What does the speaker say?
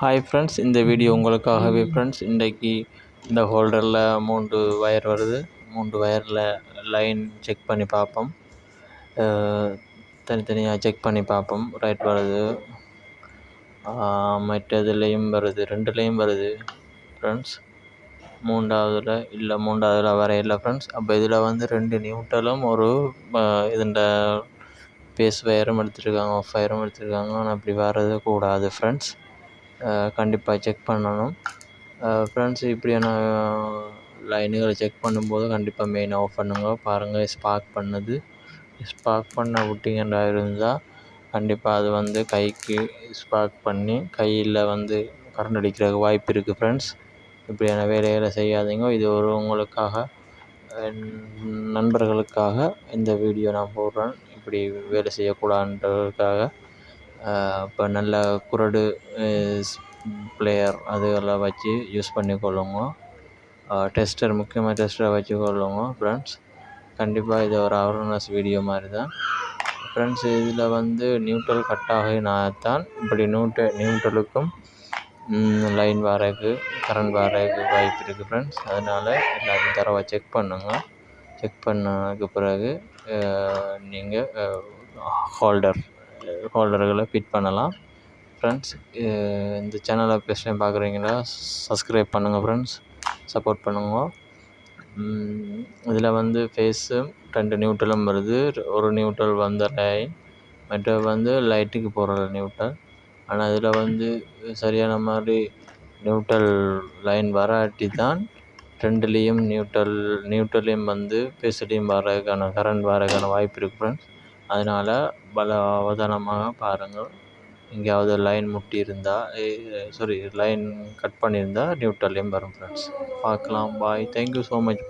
Hi friends இந்த video உங்களுக்காகவே friends இன்றைக்கி இந்த ஹோல்டரில் மூன்று வயர் வருது. மூன்று வயரில் லைன் செக் பண்ணி பார்ப்போம். தனித்தனியாக செக் பண்ணி பார்ப்போம். ரைட் வருது. மற்றதுலேயும் வருது. ரெண்டுலேயும் வருது ஃப்ரெண்ட்ஸ் மூன்றாவதில் இல்லை மூன்றாவதில் வர இல்லை ஃப்ரெண்ட்ஸ் அப்போ இதில் வந்து ரெண்டு நியூட்டலும் ஒரு இதுண்ட பேஸ் வயரும் எடுத்துருக்காங்க ஆஃப் வயரும் எடுத்துருக்காங்க. ஆனால் அப்படி வர்றது கூடாது ஃப்ரெண்ட்ஸ் கண்டிப்பாக செக் பண்ணணும். ஃப்ரெண்ட்ஸ் இப்படியான லைனுகளை செக் பண்ணும்போது கண்டிப்பாக மெயின் ஆஃப் பண்ணுங்கள் பாருங்கள் ஸ்பார்க் பண்ணுது. ஸ்பார்க் பண்ண விட்டிங்கன்னா இருந்தால் கண்டிப்பாக அது வந்து கைக்கு ஸ்பார்க் பண்ணி கையில் வந்து கரண்ட் அடிக்கிறதுக்கு வாய்ப்பு இருக்குது ஃப்ரெண்ட்ஸ் இப்படியான வேலைகளை செய்யாதீங்க. இது ஒரு உங்களுக்காக நண்பர்களுக்காக இந்த வீடியோ நான் போடுறேன். இப்படி வேலை செய்யக்கூடாதுன்றதுக்காக. இப்போ நல்ல குரடு பிளேயர் அதுகளை வச்சு யூஸ் பண்ணிக்கொள்ளுங்க. டெஸ்டர் முக்கியமாக டெஸ்டரை வச்சுக்கொள்ளுங்க ஃப்ரெண்ட்ஸ் கண்டிப்பாக இது ஒரு அவேர்னஸ் வீடியோ மாதிரி தான் ஃப்ரெண்ட்ஸ் இதில் வந்து நியூட்ரல் கட் ஆகினால்தான் இப்படி நியூட்ர நியூட்ரலுக்கும் லைன் வரக்கு கரண்ட் வரக்கு வாய்ப்பு இருக்குது ஃப்ரெண்ட்ஸ் அதனால் எல்லாத்தையும் தரவை செக் பண்ணுங்கள் செக் பண்ணதுக்கு பிறகு நீங்கள் ஹோல்டர் ஹோல்டர்களை ஃபிட் பண்ணலாம். ஃப்ரெண்ட்ஸ் இந்த சேனலை ஃபஸ்ட் டைம் பார்க்குறீங்களா சப்ஸ்கிரைப் பண்ணுங்கள் ஃப்ரெண்ட்ஸ் சப்போர்ட் பண்ணுங்க. இதில் வந்து ஃபேஸும் ரெண்டு நியூட்ரலும் வருது. ஒரு நியூட்ரல் வந்த லைன் மற்ற வந்து லைட்டுக்கு போகிற நியூட்ரல் ஆனால் இதில் வந்து சரியான மாதிரி நியூட்ரல் லைன் வராட்டி தான் ரெண்டுலேயும் நியூட்ரல் நியூட்ரலையும் வந்து ஃபேஸ்லேயும் வரதுக்கான கரண்ட் வரதுக்கான வாய்ப்பு இருக்குது ஃப்ரெண்ட்ஸ் அதனால் பல அவதானமாக பாருங்கள். எங்கேயாவது லைன் முட்டி இருந்தால் சாரி லைன் கட் பண்ணியிருந்தால் நியூட்ரல்லையும் வரும் ஃப்ரெண்ட்ஸ் பார்க்கலாம். Bye thank you so much